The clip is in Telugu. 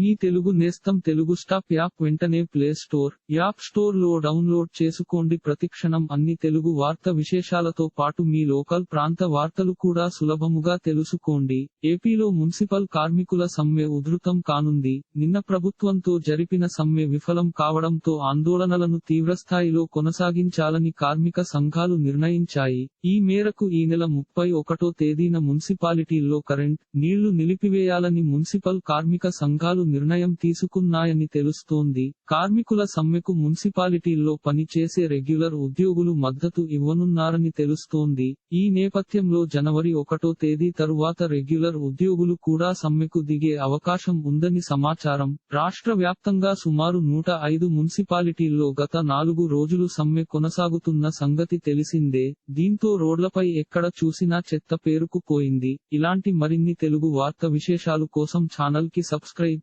మీ తెలుగు నేస్తం తెలుగు స్టాప్ యాప్ వెంటనే ప్లే స్టోర్ యాప్ స్టోర్లో డౌన్లోడ్ చేసుకోండి. ప్రతిక్షణం అన్ని తెలుగు వార్త విశేషాలతో పాటు మీ లోకల్ ప్రాంత వార్తలు కూడా సులభముగా తెలుసుకోండి. ఏపీలో మున్సిపల్ కార్మికుల సమ్మె ఉధృతం కానుంది. నిన్న ప్రభుత్వంతో జరిపిన సమ్మె విఫలం కావడంతో ఆందోళనలను తీవ్రస్థాయిలో కొనసాగించాలని కార్మిక సంఘాలు నిర్ణయించాయి. ఈ మేరకు ఈ నెల ముప్పై ఒకటో తేదీన మున్సిపాలిటీల్లో కరెంట్ నీళ్ళు నిలిపివేయాలని మున్సిపల్ కార్మిక సంఘాలు నిర్ణయం తీసుకున్నాయని తెలుస్తోంది. కార్మికుల సమ్మెకు మున్సిపాలిటీల్లో పనిచేసే రెగ్యులర్ ఉద్యోగులు మద్దతు ఇవ్వనున్నారని తెలుస్తోంది. ఈ నేపథ్యంలో జనవరి ఒకటో తేదీ తరువాత రెగ్యులర్ ఉద్యోగులు కూడా సమ్మెకు దిగే అవకాశం ఉందని సమాచారం. రాష్ట్ర వ్యాప్తంగా సుమారు నూట ఐదు మున్సిపాలిటీల్లో గత నాలుగు రోజులు సమ్మె కొనసాగుతున్న సంగతి తెలిసిందే. దీంతో రోడ్లపై ఎక్కడ చూసినా చెత్త పేరుకుపోయింది. ఇలాంటి మరిన్ని తెలుగు వార్త విశేషాలు కోసం ఛానల్కి సబ్స్క్రైబ్